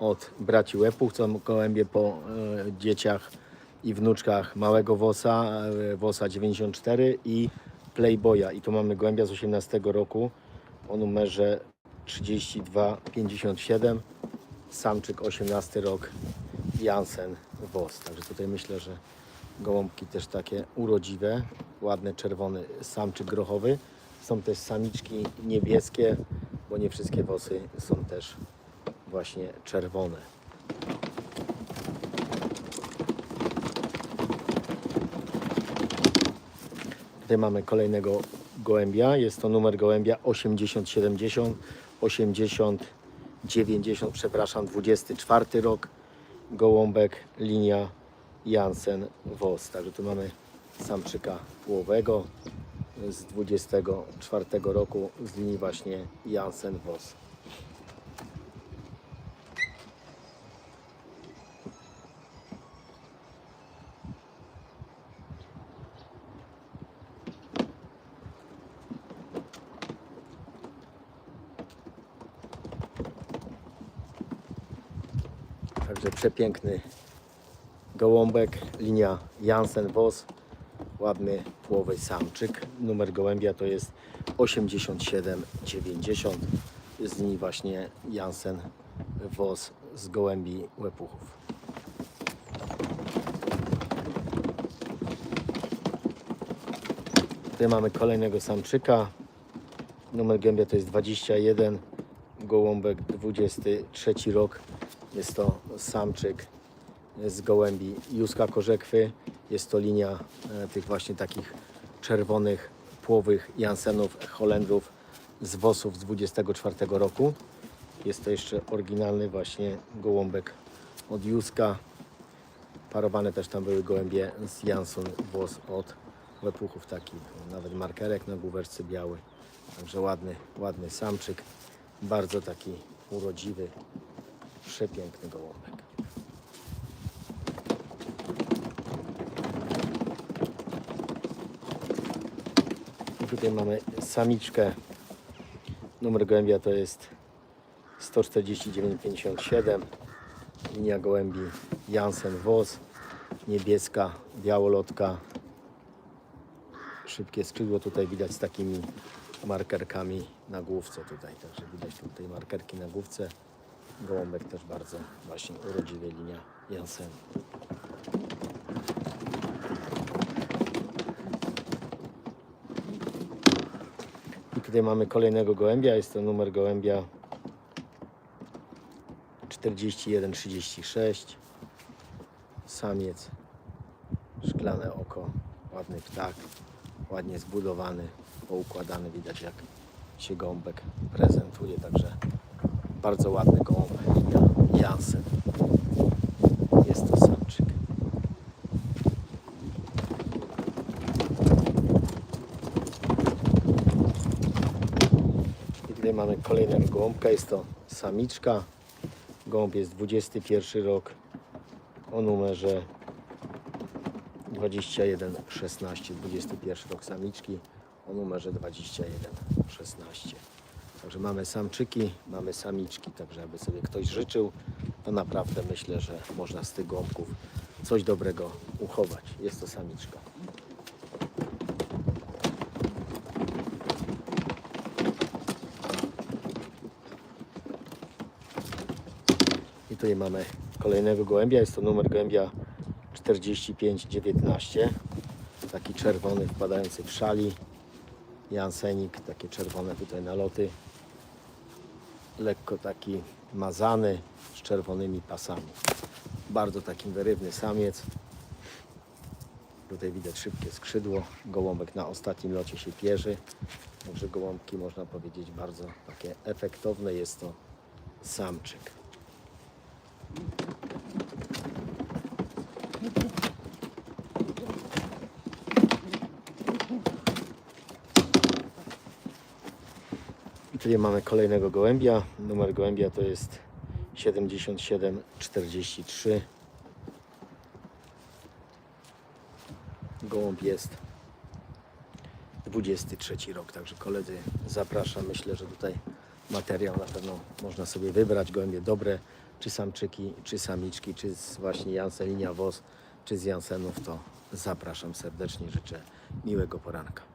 od braci Łepuch, są gołębie po e, dzieciach i wnuczkach małego Wosa, e, Wosa 94 i Playboya. I tu mamy gołębia z 18 roku o numerze 3257, samczyk 18 rok, Jansen Wos. Także tutaj myślę, że gołąbki też takie urodziwe, ładny czerwony samczyk grochowy. Są też samiczki niebieskie, bo nie wszystkie wosy są też właśnie czerwone. Tutaj mamy kolejnego gołębia. Jest to numer gołębia 8070, 80 90, przepraszam, 24 rok. Gołąbek, linia Jansen Wos. Także tu mamy samczyka płowego z 24 roku z linii właśnie Jansen Wos. Także przepiękny gołąbek, linia Jansen Wos, ładny płowy samczyk. Numer gołębia to jest 8790 z linii właśnie Jansen Wos z gołębi łepuchów. Tutaj mamy kolejnego samczyka. Numer gębia to jest 21, gołąbek 23 rok. Jest to samczyk z gołębi Juska Korzekwy. Jest to linia e, tych właśnie takich czerwonych, płowych Jansenów, Holendrów z Wosów z 24 roku. Jest to jeszcze oryginalny właśnie gołąbek od Juska. Parowane też tam były gołębie z Janson Włos od Łypuchów takich. Nawet markerek na główeczce biały. Także ładny, ładny samczyk. Bardzo taki urodziwy, przepiękny gołąbek. Tutaj mamy samiczkę. Numer gołębia to jest 149,57. Linia gołębi Jansen Wos. Niebieska, białolotka. Szybkie skrzydło tutaj widać z takimi markerkami na główce tutaj. Także widać tutaj markerki na główce. Gołąbek też bardzo właśnie urodziwy linia Jansen. I tutaj mamy kolejnego gołębia. Jest to numer gołębia 4136. Samiec, szklane oko, ładny ptak, ładnie zbudowany, poukładany. Widać jak się gołąbek prezentuje. Także bardzo ładny. Linia Jansen. Jest to samczyk. I tutaj mamy kolejnego gołąbka. Jest to samiczka. Gołąb jest 21 rok o numerze 2116. 21 rok samiczki o numerze 2116. Także mamy samczyki, mamy samiczki. Także aby sobie ktoś życzył, to naprawdę myślę, że można z tych gołąbków coś dobrego uchować. Jest to samiczka. I tutaj mamy kolejnego gołębia. Jest to numer gołębia 4519. Taki czerwony wpadający w szali. Jansenik, takie czerwone tutaj naloty. Lekko taki mazany z czerwonymi pasami. Bardzo taki wyrywny samiec. Tutaj widać szybkie skrzydło. Gołąbek na ostatnim locie się pierzy. Także gołąbki można powiedzieć bardzo takie efektowne. Jest to samczyk. Tutaj mamy kolejnego gołębia. Numer gołębia to jest 7743. Gołąb jest 23 rok, także koledzy zapraszam. Myślę, że tutaj materiał. Na pewno można sobie wybrać gołębie dobre, czy samczyki, czy samiczki, czy z właśnie Janselinia Wos, czy z Jansenów, to zapraszam serdecznie. Życzę miłego poranka.